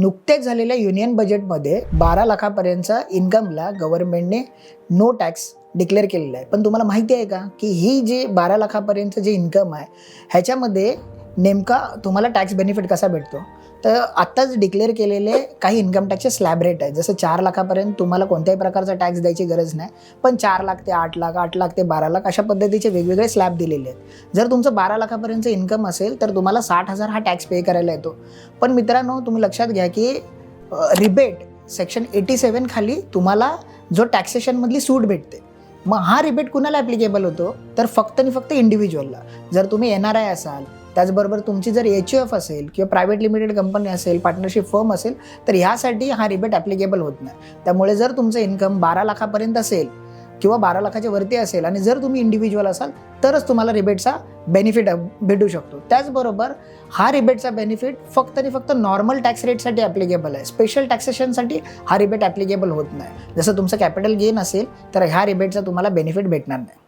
नुकतेच झालेल्या युनियन बजेटमध्ये बारा लाखापर्यंतचा इन्कमला गव्हर्नमेंटने नो टॅक्स डिक्लेअर केलेलं आहे. पण तुम्हाला माहिती आहे का की ही जे बारा लाखापर्यंत जे इन्कम आहे ह्याच्यामध्ये नेमका तुम्हाला टॅक्स बेनिफिट कसा भेटतो? तर आत्ताच डिक्लेअर केलेले काही इन्कम टॅक्सचे स्लॅब रेट आहे. जसं चार लाखापर्यंत तुम्हाला कोणत्याही प्रकारचा टॅक्स द्यायची गरज नाही पण चार लाख ते आठ लाख आठ लाख ते बारा लाख अशा पद्धतीचे वेगवेगळे स्लॅब दिलेले आहेत. जर तुमचं बारा लाखापर्यंतचं इन्कम असेल तर तुम्हाला साठ हजार हा टॅक्स पे करायला येतो. पण मित्रांनो तुम्ही लक्षात घ्या की रिबेट सेक्शन एटी सेवन खाली तुम्हाला जो टॅक्सेशनमधली सूट भेटते. मग हा रिबेट कुणाला ॲप्लिकेबल होतो? तर फक्त आणि फक्त इंडिव्हिज्युअलला जर तुम्ही एन आर आय असाल त्याचबरोबर तुमची जर एच यू एफ असेल किंवा प्रायव्हेट लिमिटेड कंपनी असेल पार्टनरशिप फर्म असेल तर ह्यासाठी हा रिबेट ॲप्लिकेबल होत नाही. त्यामुळे जर तुमचं इन्कम बारा लाखापर्यंत असेल किंवा बारा लाखाच्या वरती असेल आणि जर तुम्ही इंडिव्हिज्युअल असाल तरच तुम्हाला रिबेटचा बेनिफिट भेटू शकतो. त्याचबरोबर हा रिबेटचा बेनिफिट फक्त आणि फक्त नॉर्मल टॅक्स रेटसाठी ॲप्लिकेबल आहे. स्पेशल टॅक्सेशनसाठी हा रिबेट ॲप्लिकेबल होत नाही. जसं तुमचं कॅपिटल गेन असेल तर ह्या रिबेटचा तुम्हाला बेनिफिट भेटणार नाही.